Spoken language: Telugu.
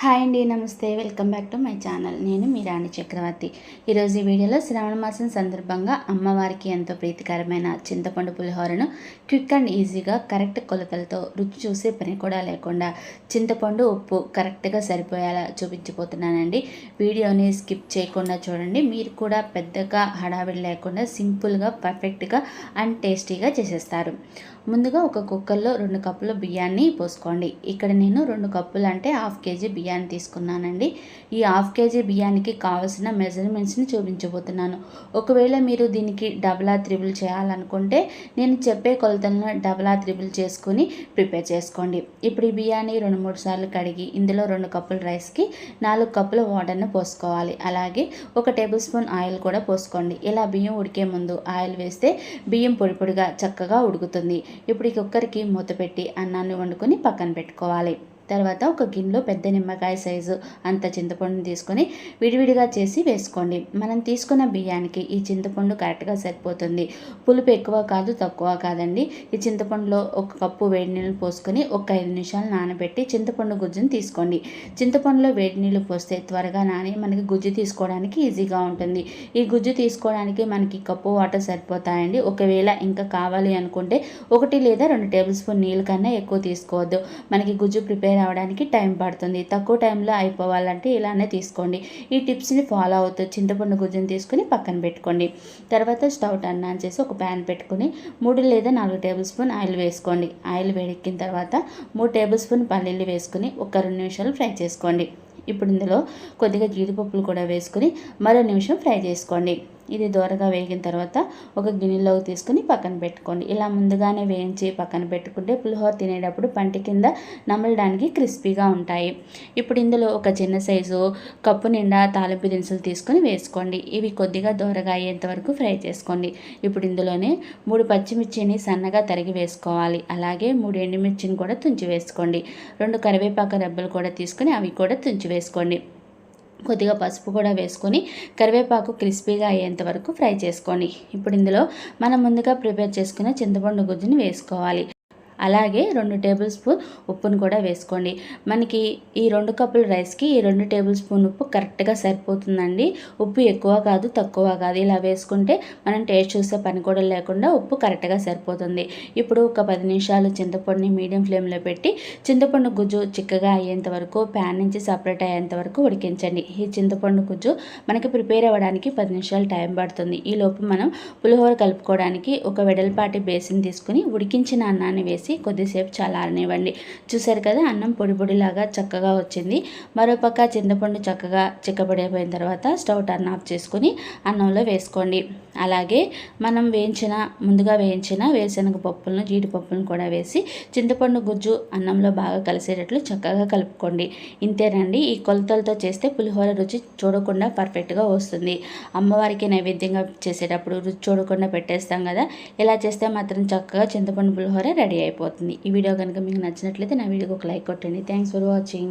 హాయ్ అండి నమస్తే. Welcome back to my channel. నేను మీ రాణి చక్రవర్తి. ఈరోజు ఈ వీడియోలో శ్రావణ మాసం సందర్భంగా అమ్మవారికి ఎంతో ప్రీతికరమైన చింతపండు పులిహోరను క్విక్ అండ్ ఈజీగా కరెక్ట్ కొలతలతో రుచి చూసే పని కూడా లేకుండా చింతపండు ఉప్పు కరెక్ట్గా సరిపోయేలా చూపించిపోతున్నానండి. వీడియోని స్కిప్ చేయకుండా చూడండి. మీరు కూడా పెద్దగా హడావిడి లేకుండా సింపుల్గా పర్ఫెక్ట్గా అండ్ టేస్టీగా చేసేస్తారు. ముందుగా ఒక కుక్కర్లో రెండు కప్పుల బియ్యాన్ని పోసుకోండి. ఇక్కడ నేను రెండు కప్పులు అంటే హాఫ్ కేజీ బియ్యాన్ని తీసుకున్నానండి. ఈ హాఫ్ కేజీ బియ్యానికి కావలసిన మెజర్మెంట్స్ని చూపించబోతున్నాను. ఒకవేళ మీరు దీనికి డబలా త్రిబుల్ చేయాలనుకుంటే నేను చెప్పే కొలతలను డబలా త్రిబుల్ చేసుకుని ప్రిపేర్ చేసుకోండి. ఇప్పుడు ఈ బియ్యాన్ని రెండు మూడు సార్లు కడిగి ఇందులో రెండు కప్పుల రైస్కి నాలుగు కప్పుల వాటర్ని పోసుకోవాలి. అలాగే ఒక టేబుల్ స్పూన్ ఆయిల్ కూడా పోసుకోండి. ఇలా బియ్యం ఉడికే ముందు ఆయిల్ వేస్తే బియ్యం పొడి పొడిగా చక్కగా ఉడుకుతుంది. ఇప్పుడు ఈ కుక్కర్కి మూత పెట్టి అన్నాన్ని వండుకొని పక్కన పెట్టుకోవాలి. తర్వాత ఒక గిన్నెలో పెద్ద నిమ్మకాయ సైజు అంత చింతపండుని తీసుకొని విడివిడిగా చేసి వేసుకోండి. మనం తీసుకున్న బియ్యానికి ఈ చింతపండు కరెక్ట్గా సరిపోతుంది. పులుపు ఎక్కువ కాదు తక్కువ కాదండి. ఈ చింతపండులో ఒక కప్పు వేడి నీళ్ళు పోసుకొని ఒక ఐదు నిమిషాలు నానబెట్టి చింతపండు గుజ్జుని తీసుకోండి. చింతపండులో వేడి నీళ్ళు పోస్తే త్వరగా నాని మనకి గుజ్జు తీసుకోవడానికి ఈజీగా ఉంటుంది. ఈ గుజ్జు తీసుకోవడానికి మనకి కప్పు వాటర్ సరిపోతాయండి. ఒకవేళ ఇంకా కావాలి అనుకుంటే ఒకటి లేదా రెండు టేబుల్ స్పూన్ నీళ్ళ కన్నా ఎక్కువ తీసుకోవద్దు. మనకి గుజ్జు ప్రిపేర్ రావడానికి టైం పడుతుంది. తక్కువ టైంలో అయిపోవాలంటే ఇలానే తీసుకోండి. ఈ టిప్స్ని ఫాలో అవుతూ చింతపండు గుజ్జుని తీసుకుని పక్కన పెట్టుకోండి. తర్వాత స్టవ్ టర్న్ ఆన్ చేసి ఒక ప్యాన్ పెట్టుకుని మూడు లేదా నాలుగు టేబుల్ స్పూన్ ఆయిల్ వేసుకోండి. ఆయిల్ వేడెక్కిన తర్వాత మూడు టేబుల్ స్పూన్ పల్లీలు వేసుకుని ఒక రెండు నిమిషాలు ఫ్రై చేసుకోండి. ఇప్పుడు ఇందులో కొద్దిగా జీడిపప్పులు కూడా వేసుకుని మరో నిమిషం ఫ్రై చేసుకోండి. ఇది దూరగా వేగిన తర్వాత ఒక గిన్నెలోకి తీసుకుని పక్కన పెట్టుకోండి. ఇలా ముందుగానే వేయించి పక్కన పెట్టుకుంటే పులిహోర తినేటప్పుడు పంటి కింద నమలడానికి క్రిస్పీగా ఉంటాయి. ఇప్పుడు ఇందులో ఒక చిన్న సైజు కప్పు నిండా తాలింపు దినుసులు తీసుకొని వేసుకోండి. ఇవి కొద్దిగా దూరగా అయ్యేంత వరకు ఫ్రై చేసుకోండి. ఇప్పుడు ఇందులోనే మూడు పచ్చిమిర్చిని సన్నగా తరిగి వేసుకోవాలి. అలాగే మూడు ఎండుమిర్చిని కూడా తుంచి వేసుకోండి. రెండు కరివేపాకు రెబ్బలు కూడా తీసుకొని అవి కూడా తుంచి వేసుకోండి. కొద్దిగా పసుపు కూడా వేసుకొని కరివేపాకు క్రిస్పీగా అయ్యేంత వరకు ఫ్రై చేసుకోండి. ఇప్పుడు ఇందులో మనం ముందుగా ప్రిపేర్ చేసుకున్న చింతపండు గుజ్జుని వేసుకోవాలి. అలాగే రెండు టేబుల్ స్పూన్ ఉప్పును కూడా వేసుకోండి. మనకి ఈ రెండు కప్పుల రైస్కి ఈ రెండు టేబుల్ స్పూన్ ఉప్పు కరెక్ట్గా సరిపోతుందండి. ఉప్పు ఎక్కువ కాదు తక్కువ కాదు. ఇలా వేసుకుంటే మనం టేస్ట్ చూసే పని కూడా లేకుండా ఉప్పు కరెక్ట్గా సరిపోతుంది. ఇప్పుడు ఒక పది నిమిషాలు చింతపండుని మీడియం ఫ్లేమ్లో పెట్టి చింతపండు గుజ్జు చిక్కగా అయ్యేంత వరకు ప్యాన్ నుంచి సపరేట్ అయ్యేంత వరకు ఉడికించండి. ఈ చింతపండు గుజ్జు మనకి ప్రిపేర్ అవ్వడానికి పది నిమిషాలు టైం పడుతుంది. ఈ లోపు మనం పులిహోర కలుపుకోవడానికి ఒక వెడల్పాటి బేసిన్ తీసుకుని ఉడికించిన అన్నాన్ని వేసి వేసి కొద్దిసేపు చల్లారనివ్వండి. చూసారు కదా అన్నం పొడి పొడిలాగా చక్కగా వచ్చింది. మరోపక్క చింతపండు చక్కగా చిక్కబడిపోయిన తర్వాత స్టవ్ టర్న్ ఆఫ్ చేసుకొని అన్నంలో వేసుకోండి. అలాగే మనం వేయించిన ముందుగా వేయించిన వేరుశనగ పప్పులను జీడిపప్పులను కూడా వేసి చింతపండు గుజ్జు అన్నంలో బాగా కలిసేటట్లు చక్కగా కలుపుకోండి. ఇంతేనండి ఈ కొలతలతో చేస్తే పులిహోర రుచి చూడకుండా పర్ఫెక్ట్గా వస్తుంది. అమ్మవారికి నైవేద్యంగా చేసేటప్పుడు రుచి చూడకుండా పెట్టేస్తాం కదా ఇలా చేస్తే మాత్రం చక్కగా చింతపండు పులిహోర రెడీ అయిపోతుంది అయిపోతుంది. ఈ వీడియో కనుక మీకు నచ్చినట్లయితే నా వీడియోకి ఒక లైక్ కొట్టండి. Thanks for watching